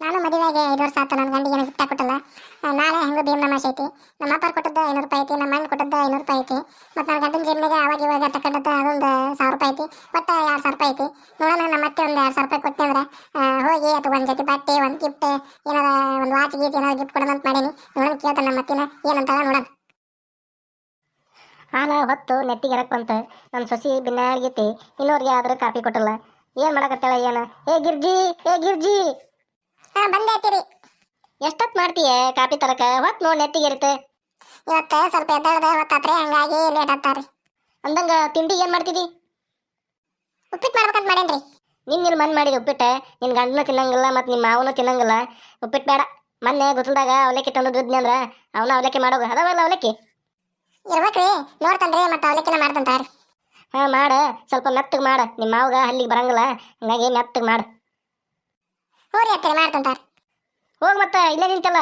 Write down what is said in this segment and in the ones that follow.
ನಾನು ಮದುವೆಗೆ ಐದು ವರ್ಷ ಆಯ್ತು ನನ್ನ ಗಂಡಿಗೆ ಏನೋ ಗಿಫ್ಟ್ ನಾಳೆ ಹೆಂಗೋ ಭೀಮ್ ನಮಾಶ್ ಐತಿ ನಮ್ಮ ಅಪ್ಪ ಕೊಟ್ಟದ್ದು ಐನೂರು ರೂಪಾಯಿ ಐತಿ, ನಮ್ಮ ಅಣ್ಣ ಕೊಟ್ಟದ್ದು ಐನೂರು ರೂಪಾಯಿ ಐತಿ. ಮತ್ತು ನನ್ನ ಗಂಡನ ಜೇಬ್ನಾಗ ಅವಾಗ ಇವಾಗ ತಗೊಂಡದ್ದು ಅದೊಂದು ಸಾವಿರ ರೂಪಾಯಿ ಐತಿ. ಒಟ್ಟು ಎರಡು ಸಾವಿರ ರೂಪಾಯಿ ಐತಿ. ನೋಡೋಣ, ನಮ್ಮ ಮತ್ತೆ ಒಂದು ಎರಡು ಸಾವಿರ ರೂಪಾಯಿ ಕೊಟ್ಟೆ ಅಂದ್ರೆ ಹೋಗಿ ಅಥವಾ ಒಂದು ಜೊತೆ ಬಟ್ಟೆ ಒಂದು ಗಿಫ್ಟ್ ಏನಾರ ಒಂದು ವಾಚ್ ಗೀಚ್ ಏನಾರ ಗಿಫ್ಟ್ ಕೊಡೋಣ ಅಂತ ಮಾಡೀನಿ. ನೋಡೋಣ, ಕೇಳ್ತಾನೆ ನಮ್ಮ ಮತ್ತಿನ ಏನಂತ ನೋಡೋಣ. ಹಾಲ ಹೊತ್ತು ನೆತ್ತಿಗೆ ಎರಕ್ ಬಂತ. ನನ್ನ ಸೊಸಿ ಬಿನ್ನಾಡ್ಗೈತಿ ಇನ್ನೋರ್ಗೆ ಆದ್ರೆ ಕಾಫಿ ಕೊಟ್ಟಲ್ಲ. ಏನು ಮಾಡಕತ್ತಾಳ ಏನು ಏ ಗಿರ್ಜಿ ಏ ಗಿರ್ಜಿ! ಹಾಂ ಬಂದೈತಿರಿ ಎಷ್ಟೊತ್ ಮಾಡ್ತೀಯ ಕಾಪಿ ತರಕ? ಹೊತ್ ನೋಡ್ ನೆತ್ತಿಗೆ ಇರುತ್ತೆ. ಇವತ್ತು ಸ್ವಲ್ಪ ಎದ್ದಾಳದ ಹೊತ್ತಾತ್ರಿ ಹಂಗಾಗಿ ಲೇಟ್ ಆಗ್ತಾರಿ ಅಂದಂಗ ತಿಂಡಿ ಏನ್ ಮಾಡ್ತಿದಿ? ಉಪ್ಪಿಟ್ಟು ಮಾಡ್ಬೇಕಂತ ಮಾಡೇನ್ರಿ. ನಿನ್ ನಿನ್ ಮನ್ ಮಾಡಿದ ಉಪ್ಪಿಟ್ಟ ನಿನ್ ಗಂಡನ ತಿನ್ನಂಗಿಲ್ಲ ಮತ್ ನಿಮ್ಮ ಮಾವನು ತಿನ್ನಂಗಿಲ್ಲ. ಉಪ್ಪಿಟ್ಟು ಬೇಡ. ಮೊನ್ನೆ ಗೊತ್ತಲ್ದಾಗ ಅವಲಕ್ಕಿ ತಂದು ದುಡ್ನಿ ಅಂದ್ರ ಅವನ ಅವಲಕ್ಕಿ ಮಾಡೋಗ. ಅದಾವಲ್ಲ ಅವಲಕ್ಕಿ? ಇರ್ಬೇಕ್ರಿ. ನೋಡ್ತನ್ರಿ ಮತ್ತೆ ಅವಲಕ್ಕಿನ ಮಾಡ್ತಂತಾರ ಹಾ ಮಾಡ. ಸ್ವಲ್ಪ ಮೆತ್ತಗ್ ಮಾಡ. ನಿಮ್ಮ ಮಾವಗ ಅಲ್ಲಿಗೆ ಬರಂಗಿಲ್ಲ. ಹಂಗಾಗಿ ಮೆತ್ತಗ್ ಮಾಡ. ಹ್ಞೂ ರೀ ಅತ್ತಿರಿ ಮಾಡ್ತಂತಾರ ಹೋಗ್ ಮತ್ತೆ, ಇಲ್ಲೇ ನಿಂತಲ್ಲ.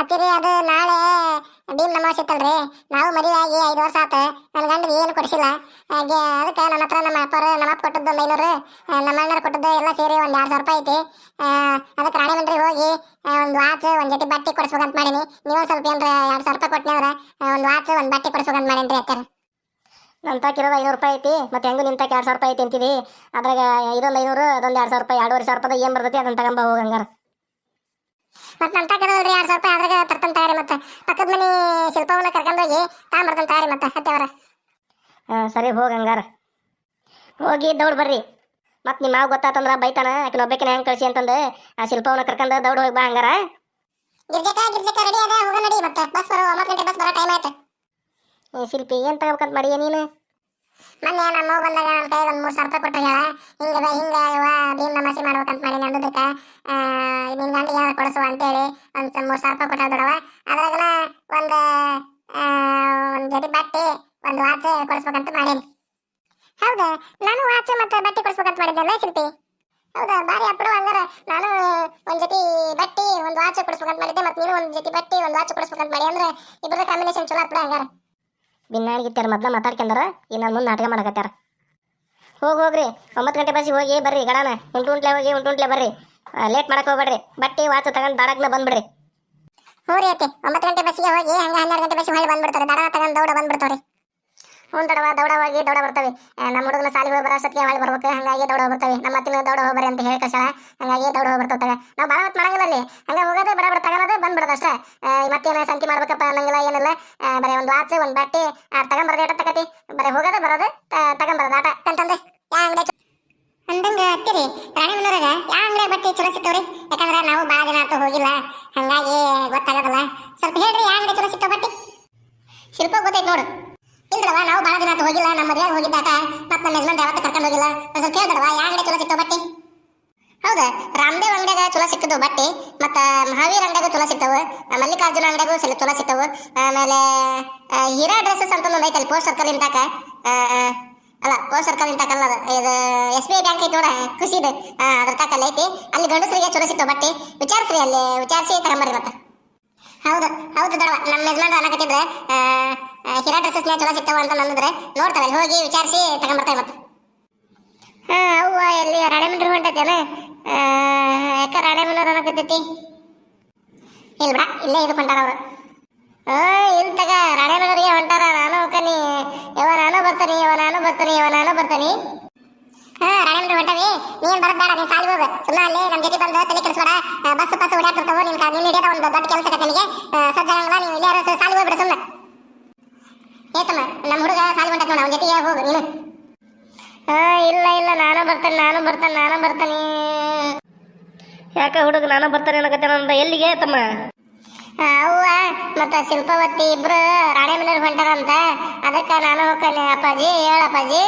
ಅತ್ತಿರಿ, ಅದು ನಾಳೆ ಭೀಮ್ ನಮಾಸ್ ಇತ್ತಲ್ರಿ. ನಾವು ಮದುವೆ ಆಗಿ ಐದು ವರ್ಷ ಆತ. ನನ್ನ ಗಂಡ ಏನು ಕೊಡಿಸಿಲ್ಲ. ಹಾಗೆ ಅದಕ್ಕೆ ನನ್ನ ಹತ್ರ ನಮ್ಮ ಅಪ್ಪರು, ನಮ್ಮ ಅಪ್ಪ ಕೊಟ್ಟದ್ದು ಐನೂರು ನಮ್ಮ ಅಣ್ಣರು ಕೊಟ್ಟದ್ದು ಎಲ್ಲ ಸೇರಿ ಒಂದು ಎರಡು ಸಾವಿರ ರೂಪಾಯಿ ಐತಿ. ಅದಕ್ಕೆ ರಾಣಿಮಂಡ್ರಿಗೆ ಹೋಗಿ ಒಂದು ವಾಚ್, ಒಂದು ಜೊತೆ ಬಟ್ಟೆ ಕೊಡಿಸ್ಬೇಕಂತ ಮಾಡೀನಿ. ನೀವು ಸ್ವಲ್ಪ ಏನ್ರ ಎರಡು ಸಾವಿರ ರೂಪಾಯಿ ಕೊಟ್ಟಿನಿ ಅಂದ್ರೆ ಒಂದು ವಾಚ್, ಒಂದು ಬಟ್ಟೆ ಕೊಡಿಸ್ಬೇಕಂತ ಮಾಡೀನಿ ಅತ್ತಾರ. ನನ್ನ ತಾಕಿರೋದು ಐನೂರು ರೂಪಾಯಿ ಐತಿ ಮತ್ತೆ ಹೆಂಗು ನಿಂತಾಕ ಎರಡು ಸಾವಿರ ರೂಪಾಯಿ ಐತಿ ಅಂತಿದಿ. ಅದ್ರಾಗ ಇದೊಂದು ಐನೂರು ಅದೊಂದು ಎರಡು ಸಾವಿರ ರೂಪಾಯಿ ಎರಡೂವರೆ ಸಾವಿರ ರೂಪಾಯಿ ಏನು ಬರ್ತೈತಿ ಅದನ್ನ ತಗೊಂಬ ಹೋಗಿ ಹಂಗಾರ. ಮತ್ತೆ ನಮ್ಮ ತಗದಲ್ರಿ ಎರಡು ಸಾವಿರ ರೂಪಾಯಿ ಅದ್ರಾಗ ತರ್ತಂತ ತಯಾರಿ ಮತ್ತೆ. ಪಕ್ಕದ ಮನೆ ಶಿಲ್ಪವನ್ನ ಕರ್ಕೊಂಡೋಗಿ ತಾಂಬರ್ತಂತ ತಯಾರಿ ಮತ್ತೆ ಹತ್ತೇವರ ಹಾಂ ಸರಿ ಹೋಗಿ ಹಂಗಾರ. ಹೋಗಿ ದೌಡ್ ಬರ್ರಿ. ಮತ್ತೆ ನಿಮ್ಮ ಮಾವು ಗೊತ್ತಾತಂದ್ರ ಬೈತಾನ ಆಕಿನ ಒಬ್ಬಕಿನ ಹೆಂಗೆ ಕಳಿಸಿ ಅಂತಂದು ಆ ಶಿಲ್ಪವನ್ನ ಕರ್ಕೊಂಡು ದೌಡ್ ಹೋಗಿ ಬಾ ಹಂಗಾರ. ಗಿರ್ಜಕ ಗಿರ್ಜಕ ರೆಡಿ ಅದ ಹೋಗ ನಡಿ ಮತ್ತೆ. ಬಸ್ ಬರೋ ಒಂಬತ್ತು ಗಂಟೆ ಬಸ್ ಬರೋ ಟೈಮ್ ಆಯ್ತು. ಶಿಲ್ಪಿ, ಏನು ತಗೋಬೇಕಂತ ಮಾಡಿಯ ನೀನು? ಮೊನ್ನೆ ನಮ್ಮ ಅವ್ವ ಬಂದಾಗ ನನ್ನ ಕೈಗೆ ಒಂದು ಮೂರು ಸಾವಿರ ರೂಪಾಯಿ ಕೊಟ್ಟು ಹೇಳ. ಹಿಂಗದ ಹಿಂಗ ಇವ ಭೀಮ್ ನಮಾಸಿ ಮಾಡ್ಬೇಕಂತ ಮಾಡಿ ಅಂದದಕ್ಕೆ ನಿನ್ನ ಗಂಡಿಗೆ ಏನಾರು ಕೊಡಿಸುವ ಅಂತೇಳಿ ಒಂದು ಮೂರು ಸಾವಿರ ರೂಪಾಯಿ ಕೊಟ್ಟ ದೊಡವ ಅದ್ರಾಗನ ಒಂದು ಒಂದು ಜೊತೆ ಬಟ್ಟೆ, ಒಂದು ವಾಚ್ ಕೊಡಿಸ್ಬೇಕಂತ ಮಾಡೀನಿ. ಹೌದಾ? ನಾನು ವಾಚ್ ಮತ್ತೆ ಬಟ್ಟೆ ಕೊಡಿಸ್ಬೇಕಂತ ಮಾಡಿದ್ದೆಲ್ಲ ಶಿಲ್ಪಿ? ಹೌದಾ? ಬಾರಿ ಅಪ್ಪಡು ಹಂಗಾರ. ನಾನು ಒಂದು ಜೊತೆ ಬಟ್ಟೆ, ಒಂದು ವಾಚ್ ಕೊಡಿಸ್ಬೇಕಂತ ಮಾಡಿದ್ದೆ ಮತ್ತೆ ನೀನು ಒಂದು ಜೊತೆ ಬಟ್ಟೆ, ಒಂದು ವಾಚ್ ಕೊಡಿಸ್ಬೇಕಂತ ಮಾಡಿ ಅಂದ್ರೆ ಇಬ್ಬರದ ಕಾಂಬಿನೇಷನ್ ಚಲೋ ಆಗ್ಬಿಡ ಹಂಗಾರ. ಬಿನ್ನಾಡಿಗಿತ್ತಾರ ಮೊದ್ಲ ಮಾತಾಡ್ಕೊಂಡಾರ, ಇನ್ನು ಮುಂದೆ ನಾಟಕ ಮಾಡಕತ್ತಾರ ಹೋಗಿ ಹೋಗ್ರಿ, ಒಂಬತ್ತು ಗಂಟೆ ಬಸ್ಸಿಗೆ ಹೋಗಿ ಬರ್ರಿ ಗಡಾನ ಉಂಟು ಉಂಟ್ಲೆ ಹೋಗಿ ಉಂಟು ಉಂಟ್ಲೆ ಬರ್ರಿ ಲೇಟ್ ಮಾಡಕ್ ಹೋಗ್ಬೇಡ್ರಿ, ಬಟ್ಟೆ, ವಾಚ್ ತಗೊಂಡು ದಾಡಕ್ನ ಬಂದ್ಬಿಡ್ರಿ. ಹ್ಞೂ ರೀ ಅತ್ತೆ, ಒಂಬತ್ತು ಗಂಟೆ ಬಸ್ಸಿಗೆ ಹೋಗಿ, ಹಂಗೆ ಹನ್ನೆರಡು ಗಂಟೆ ಬಸ್ಸಿಗೆ ಹೊಳ್ಳಿ ಬಂದ್ಬಿಡ್ತಾರೆ, ದಡ ತಗೊಂಡು ದೌಡ ಬಂದ್ಬಿಡ್ತಾರೆ ಹ್ಞೂ ದಡವ ದೌಡ ಬರ್ತವೆ. ನಮ್ಮ ಹುಡುಗನ ಸಾಲಿಗೆ ಹೋಗಿ ಬರೋ ಅಷ್ಟೊತ್ತಿಗೆ ಹೊಳ್ಳಿ ಬರ್ಬೇಕು ಹಂಗಾಗಿ ದೌಡ ಬರ್ತವೆ. ನಮ್ಮ ಅತ್ತಿನ ದೌಡ ಹೋಗ್ಬರಿ ಅಂತ ಹೇಳಿ ಕಳ್ಸಾಳ ಹಂಗಾಗಿ ದೌಡ ಹೋಗಿ ಬರ್ತವೆ ನಾವು ಭಾಳ ಹೊತ್ತು ಮಾಡಂಗಿಲ್ಲ ಅಲ್ಲಿ. ಹಂಗೆ ಹೋಗೋದೇ ಬರ ಬಡ ತಗೊಳೋದೇ ಬಂದ್ಬಿಡೋದು ಅಷ್ಟೇ. ಮತ್ತೇನು ಸಂತಿ ಮಾಡ್ಬೇಕಪ್ಪ ಅನ್ನಂಗಿಲ್ಲ ಏನಿಲ್ಲ. ಬರೀ ಒಂದು ವಾಚ್ ಒಂದು ಬಟ್ಟೆ. ತಗೊಂಬರೋದು ಏಟ ತಗತಿ ಬರೀ ಹೋಗೋದೇ ಬರೋದು ತಗೊಂಬರೋದು ಆಟ. ಅಂತಂದ್ರೆ ಯಾ ಅಂಗಡಿ ಅಂದಂಗ ಅತ್ತಿರಿ ರಾಣಿಮನೂರಾಗ ಯಾವ ಅಂಗಡಿ ಬಟ್ಟೆ ಚಲೋ ಸಿಗ್ತಾವ್ರಿ ಯಾಕಂದ್ರೆ ನಾವು ಭಾಳ ದಿನ ಆತು ಹೋಗಿಲ್ಲ. ಹಂಗಾಗಿ ಗೊತ್ತಾಗೋದಿಲ್ಲ. ಸ್ವಲ್ಪ ಹೇಳ್ರಿ ಯಾವ ಅಂಗಡಿ ಚಲೋ ಸಿಗ್ತಾವ ಬಟ್ಟೆ? ಶಿಲ್ಪ ಗೊತ್ತೈತೆ ನೋಡು. ಇಲ್ದವ ನಾವು ಬಹಳ ದಿನ ಹೋಗಿಲ್ಲ ನಮ್ಮ ಮದುವೆ ಹೋಗಿದ್ದಾಗ ಮತ್ತೆ ನಮ್ಮ ಯಜಮಾನ್ ಯಾವತ್ತ ಕರ್ಕೊಂಡು ಹೋಗಿಲ್ಲ. ಒಂದ್ ಸ್ವಲ್ಪ ಹೇಳ್ದವ ಯಾವ ಅಂಗಡಿ ಚಲೋ ಸಿಗ್ತಾವ ಬಟ್ಟೆ? ಹೌದಾ ರಾಮದೇವ್ ಅಂಗಡಿಯಾಗ ಚಲೋ ಸಿಕ್ತದವು ಬಟ್ಟೆ ಮತ್ತೆ ಮಹಾವೀರ್ ಅಂಗಡಿಯಾಗ ಚಲೋ ಸಿಗ್ತಾವ ಮಲ್ಲಿಕಾರ್ಜುನ ಅಂಗಡಿಯಾಗೂ ಸಲ ಚಲೋ ಸಿಗ್ತಾವೆ ಆಮೇಲೆ ಹೀರಾ ಡ್ರೆಸ್ಸಸ್ ಅಂತ ಒಂದು ಐತಲ್ಲಿ ಪೋಸ್ಟ್ ಸರ್ಕಲ್ ಇಂತಾಕ ಅಲ್ಲ ಪೋಸ್ಟ್ ಸರ್ಕಲ್ ಇಂತಾಕ ಅಲ್ಲ ಇದು ಎಸ್ ಬಿ ಐ ಬ್ಯಾಂಕ್ ಐತಿ ನೋಡ ಖುಷಿದು ಆ, ಅದ್ರ ತಾಕ ಅಲ್ಲಿ ಐತಿ ಅಲ್ಲಿ ಗಂಡಸರಿಗೆ ಚಲೋ ಸಿಗ್ತಾವ ಬಟ್ಟೆ ವಿಚಾರಿಸ್ರಿ ಅಲ್ಲಿ ವಿಚಾರಿಸಿ ತಗೊಂಬರ್ರಿ ಮತ್ತೆ. ಹೌದು ಹೌದು ದೊಡ್ಡ ನಮ್ಮ ಯಜಮಾನ್ರು ಅನ್ನಕತ್ತಿದ್ರೆ ಹೀರಾ ಡ್ರೆಸ್ಸಸ್ನೇ ಚಲೋ ಸಿಗ್ತಾವ ಅಂತ ನಂದಿದ್ರೆ ನೋಡ್ತಾವೆ ಹೋಗಿ ವಿಚಾರಿಸಿ ತಗೊಂಬರ್ತಾರೆ ಮತ್ತೆ. ಹಾ ಅವ್ವ ಎಲ್ಲಿ ರಾಣೆಮಂಡ್ರಿ ಹೊಂಟೈತೇನ? ಯಾಕ ರಾಣೆಮಂಡ್ರಿ ಅನ್ನಕತ್ತೈತಿ? ಇಲ್ಲ ಬಿಡ ಇಲ್ಲೇ ಇದು ಹೊಂಟಾರ ಅವರು. ಹಾ ಇಲ್ಲಿ ತಗ ರಾಣೆಮಂಡ್ರಿಗೆ ಹೊಂಟಾರ ನಾನು ಹೋಗ್ತಾನಿ ಯವ ನಾನು ಬರ್ತಾನೆ ಯವ ನಾನು ಬರ್ತಾನೆ ಯವ ನಾನು ಬರ್ತಾನೆ. ಹಾ ರಾಣೆಮಂಡ್ರಿ ಹೊಂಟವಿ. ನೀನ್ ಬರದ್ ಬೇಡ ನೀನ್ ಸಾಲಿ ಹೋಗು. ಸುಮ್ಮನೆ ಅಲ್ಲಿ ನಮ್ಮ ಜೊತೆ ಬಂದು ತಲೆ ಕೆಡಿಸ್ಬೇಡ. ಬಸ್ ಬಸ್ ಓಡಾಡ್ತಿರ್ತಾವ ನಿನ್ ನಿನ್ನ ಹಿಡಿಯೋದ ಒಂದು ದೊಡ್ಡ ಕೆಲಸ ನಿನಗೆ. ಸಜ್ಜಾಗಲ್ಲ ನೀವು ಇಲ್ಲೇ ಇರೋ ಸಾಲಿ ಹೋಗ್ಬಿಡು ಸುಮ್ಮನೆ ಏತಮ್ಮ ನಮ್ಮ ಹುಡುಗ ಸಾಲಿ ಹೊಂಟೈತೆ ನೋಡ ಅವನ ಜೊತೆಗೆ ಹೋಗು ನೀನು. ಹಾ ಇಲ್ಲ ಇಲ್ಲ ನಾನು ಬರ್ತೇನೆ ನಾನು ಬರ್ತೇನೆ ನಾನು ಬರ್ತಾನೆ. ಯಾಕೆ ಹುಡುಗ ನಾನು ಬರ್ತಾನೆ ಅನ್ನಕತ್ತೆ ನಂದ ಎಲ್ಲಿಗೆ ತಮ್ಮ? ಅವ್ವ ಮತ್ತ ಶಿಲ್ಪವತಿ ಇಬ್ರು ರಾಣೆಮನೆಯವ್ರು ಹೊಂಟಾರಂತ ಅದಕ್ಕೆ ನಾನು ಹೋಗ್ತೇನೆ ಅಪ್ಪಾಜಿ ಹೇಳ ಅಪ್ಪಾಜಿ.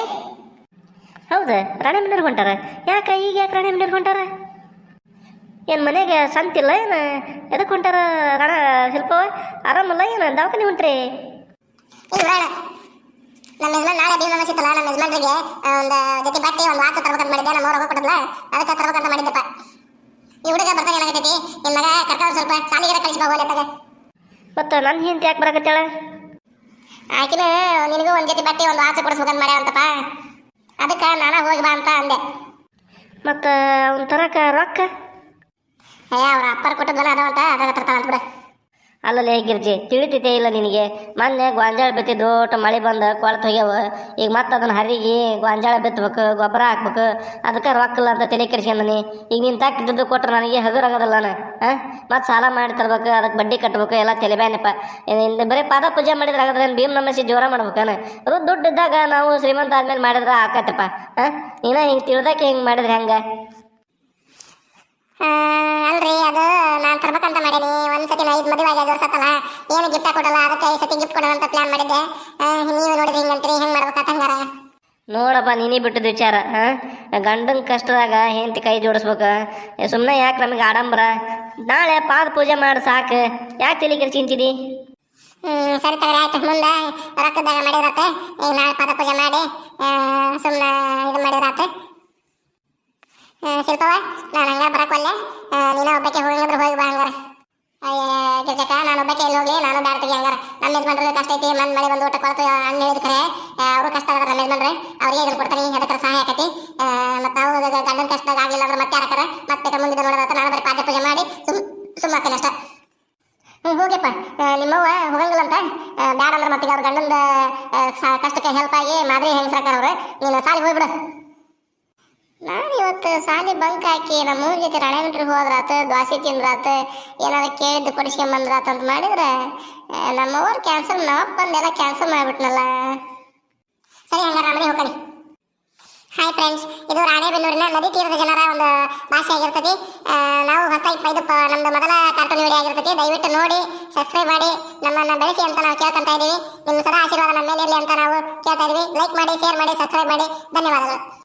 ಹೌದು ರಾಣಿ ಮನೆಯವ್ರು ಹೊಂಟಾರ? ಯಾಕ ಈಗ ಯಾಕೆ ರಾಣೆ ಮನೆಯವ್ರು ಹೊಂಟಾರ? ಏನು ಮನೆಗೆ ಸಂತಿಲ್ಲ ಏನು? ಎದಕ್ಕೆ ಹೊಂಟಾರ ರಾಣ ಶಿಲ್ಪವ ಆರಾಮಲ್ಲ ಏನು? ದವಾಖಾನೆ ಹೊಂಟ್ರಿ? ನಮ್ಮ ಯಜಮಾನ್ ನಾಳೆ ಭೀಮ ಸಿತ್ತಲ್ಲ ನಮ್ಮ ಯಜಮಾನ್ರಿಗೆ ಒಂದು ಜೊತೆ ಬಟ್ಟೆ ಒಂದು ವಾಚ್ ತರ್ಬೇಕಂತ ಮಾಡಿದ್ದೆ ನಮ್ಮ ಅವ್ರ ಕೊಡಲ್ಲ ಅದಕ್ಕೆ ತರ್ಬೇಕಂತ ಮಾಡಿದ್ದಪ್ಪ ಈ ಹುಡುಗ ಬರ್ತಾನೆ ಏನಾಗತೈತಿ ನಿನ್ನ ಮಗ ಕರ್ಕೊಂಡು ಸ್ವಲ್ಪ ಸಾಲಿಗೆರ ಕಳಿಸಿ ಹೋಗಲ್ಲ ತಗ ಮತ್ತು ನನ್ನ ಹಿಂದೆ ಯಾಕೆ ಬರಕತ್ತಾಳ ಆಕಿನ ನಿನಗೂ ಒಂದು ಜೊತೆ ಬಟ್ಟೆ ಒಂದು ವಾಚ್ ಕೊಡಿಸ್ಬೇಕಂತ ಮಾಡ್ಯಾರಂತಪ್ಪ ಅದಕ್ಕೆ ನಾನು ಹೋಗಿ ಬಾ ಅಂತ ಅಂದೆ ಮತ್ತು ಅವ್ನ ತರಕ ರೊಕ್ಕ ಏ ಅವ್ರ ಅಪ್ಪರ ಕೊಟ್ಟದ್ದಲ್ಲ ಅದಾವಂತ ಅದಾಗ ತರ್ತಾಳ ಅಂತ ಬಿಡ ಅಲ್ಲಲ್ಲೇ ಗಿರ್ಜಿ ತಿಳಿತೈತೆ ಇಲ್ಲ ನಿನಗೆ. ಮೊನ್ನೆ ಗೊಂಜಾಳ ಬಿತ್ತಿದ್ದು ಒಟ್ಟು ಮಳೆ ಬಂದು, ಕೊಳತು ಹೋಗ್ಯಾವ. ಈಗ ಮತ್ತೆ ಅದನ್ನು ಹರಿಗಿ, ಗೊಂಜಾಳ ಬಿತ್ತಬೇಕು ಗೊಬ್ಬರ ಹಾಕ್ಬೇಕು. ಅದಕ್ಕೆ ರೊಕ್ಕಲ್ಲ ಅಂತ ತಲೆ ಕೆಡ್ಸ್ಕೊಂಡನಿ. ಈಗ ನೀನು ತಾಕಿದ್ದು ಕೊಟ್ರೆ ನನಗೆ ಹಗುರಾಗೋದಿಲ್ಲ ನಾನು. ಹಾಂ? ಮತ್ತೆ ಸಾಲ ಮಾಡಿ ತರ್ಬೇಕು ಅದಕ್ಕೆ ಬಡ್ಡಿ ಕಟ್ಬೇಕು, ಎಲ್ಲ ತಲೆಬ್ಯಾನಪ್ಪ ಇನ್ನು ಬರೀ ಪಾದ ಪೂಜೆ ಮಾಡಿದ್ರೆ ಆಗದ್ರೆ ಏನು ಭೀಮ್ ನಮಸಿ ಜೋರ ಮಾಡ್ಬೇಕಾನೆ ಅದು ದುಡ್ಡು ಇದ್ದಾಗ ನಾವು ಶ್ರೀಮಂತ ಆದ್ಮೇಲೆ ಮಾಡಿದ್ರೆ ಆಕತ್ತಪ್ಪ ಹಾಂ? ನೀನ ಹಿಂಗೆ ತಿಳಿದಕ್ಕೆ ಹಿಂಗೆ ಮಾಡಿದ್ರೆ ಹೆಂಗೆ? ಅಲ್ರಿ ಅದು ನಾನು ತರ್ಬೇಕಂತ ಮಾಡೀನಿ. ಒಂದ್ಸತಿ ಐದು ಮದುವೆ ಆಗಿ ವರ್ಷತ್ತಲ್ಲ ಏನು ಗಿಫ್ಟ್ ಕೊಡಲ್ಲ ಅದಕ್ಕೆ ಈ ಸತಿ ಗಿಫ್ಟ್ ಕೊಡೋಣ ಅಂತ ಪ್ಲಾನ್ ಮಾಡಿದ್ದೆ ನೀವು ನೋಡಿದ್ರೆ ಹಿಂಗಂತ್ರಿ ಹೆಂಗ್ ಮಾಡ್ಬೇಕಂತ ಹಂಗಾರ. ನೋಡಪ್ಪ ನೀನೇ ಬಿಟ್ಟದ ವಿಚಾರ ಗಂಡನ ಕಷ್ಟದಾಗ ಹೆಂಡತಿ ಕೈ ಜೋಡಿಸ್ಬೇಕು. ಸುಮ್ಮನೆ ಯಾಕೆ ನಮಗೆ ಆಡಂಬರ? ನಾಳೆ ಪಾದ ಪೂಜೆ ಮಾಡಿ ಸಾಕು. ಯಾಕೆ ತಲೆ ಕೆಡ್ಸ್ಕೊಂತಿದಿ ಹ್ಮ್ ಸರಿ ತಗರಿ ಆಯ್ತು. ಮುಂದೆ ರೊಕ್ಕದಾಗ ಮಾಡಿರತ್ತೆ ಈಗ ನಾಳೆ ಪಾದ ಪೂಜೆ ಮಾಡಿ ಸುಮ್ಮನೆ ಇದು ಮಾಡಿರತ್ತೆ ಶಿಲ್ಪವ ನಾನು ಹಂಗ ಬರಕ್ವಲ್ಲೆ ನೀನು ಒಬ್ಬಕ್ಕೆ ಹೋಗಿಲ್ಲ ಹೋಗಿ ಬಾ ಹಂಗಾರ. ಗಿರ್ಜಕ್ಕ ನಾನು ಒಬ್ಬಕ್ಕೆ ಎಲ್ಲಿ ಹೋಗ್ಲಿ? ನಾನು ಬ್ಯಾಡ ತೆಗಿ ಹಂಗಾರ. ನಮ್ಮ ಯಜಮಾನ್ರಿಗೆ ಕಷ್ಟ ಐತಿ, ಮನ್ ಮಳೆ ಬಂದು ಊಟ ಕೊಡ್ತು ಹಣ್ಣು ಹೇಳಿದ ಕರೆ. ಅವರು ಕಷ್ಟ ಅದಾರ ನಮ್ಮ ಯಜಮಾನ್ರೆ. ಅವ್ರಿಗೆ ಇದನ್ನ ಕೊಡ್ತಾನೆ ಅದಕ್ಕೆ ಸಹಾಯ ಆಕತಿ. ಮತ್ತು ನಾವು ಗಂಡನ ಕಷ್ಟದಾಗ ಆಗಲಿಲ್ಲ ಅಂದ್ರೆ ಮತ್ತೆ ಯಾರಕ್ಕಾರ ಮತ್ತೆ ಮುಂದಿನ ನೋಡೋದ ನಾನು ಬರೀ ಪಾದ ಪೂಜೆ ಮಾಡಿ ಸುಮ್ ಸುಮ್ಮನೆ ಅಷ್ಟೇ. ಹ್ಞೂ ಹೋಗ್ಯಪ್ಪ. ನಿಮ್ಮವ್ವ ಹೋಗಂಗಿಲ್ಲ ಅಂತ? ಬ್ಯಾಡ ಅಂದ್ರೆ ಮತ್ತೆ ಅವ್ರ ಗಂಡಂದ ಕಷ್ಟಕ್ಕೆ ಹೆಲ್ಪ್ ಆಗಿ ಮಾದರಿ ಹೆಂಗಸ್ರಾಕಾರ ಅವ್ರು. ನೀನು ಸಾಲಿ ಹೋಗ್ಬಿಡು. ನಾನು ಇವತ್ತು ಸಾಲಿ ಬಂಕ್ ಹಾಕಿ ನಮ್ಮ ಮೂರ್ ಜೊತೆ ರಣೆಂಟ್ರಿಗೆ ಹೋದ್ರಾತ, ದ್ವಾಸಿ ತಿಂದ್ರಾತ, ಏನಾದ್ರು ಕೇಳಿದ್ದು ಕೊಡಿಸ್ಕೊಂಬಂದ್ರಾತ ಅಂತ ಮಾಡಿದ್ರೆ ನಮ್ಮ ನಮ್ಮವ್ರು ಕ್ಯಾನ್ಸಲ್ ನಮ್ಮಪ್ಪಂದೆಲ್ಲ ಕ್ಯಾನ್ಸಲ್ ಮಾಡಿಬಿಟ್ನಲ್ಲ. ಸರಿ ಹಂಗಾರೆ ಮನೆ ಹೋಗ್ಕಣಿ. ಹಾಯ್ ಫ್ರೆಂಡ್ಸ್ ಇದು ರಾಣೆಬೆನ್ನೂರಿನ ನದಿ ತೀರದ ಜನರ ಒಂದು ಭಾಷೆ ಆಗಿರ್ತದೆ. ನಾವು ಹೊಸ ಇದು ನಮ್ದು ಮೊದಲ ಕಾರ್ಟೂನ್ ವಿಡಿಯೋ ಆಗಿರ್ತದೆ. ದಯವಿಟ್ಟು ನೋಡಿ ಸಬ್ಸ್ಕ್ರೈಬ್ ಮಾಡಿ, ನಮ್ಮನ್ನು ಬೆಳೆಸಿ ಅಂತ ನಾವು ಕೇಳ್ಕೊಂತ ಇದೀವಿ. ನಿಮ್ಮ ಸದಾ ಆಶೀರ್ವಾದ ನಮ್ಮ ಮೇಲೆ ಇರಲಿ ಅಂತ ನಾವು ಕೇಳ್ತಾ ಇದ್ದೀವಿ ಲೈಕ್ ಮಾಡಿ ಶೇರ್ ಮಾಡಿ ಸಬ್ಸ್ಕ್ರೈಬ್ ಮಾಡಿ. ಧನ್ಯವಾದಗಳು.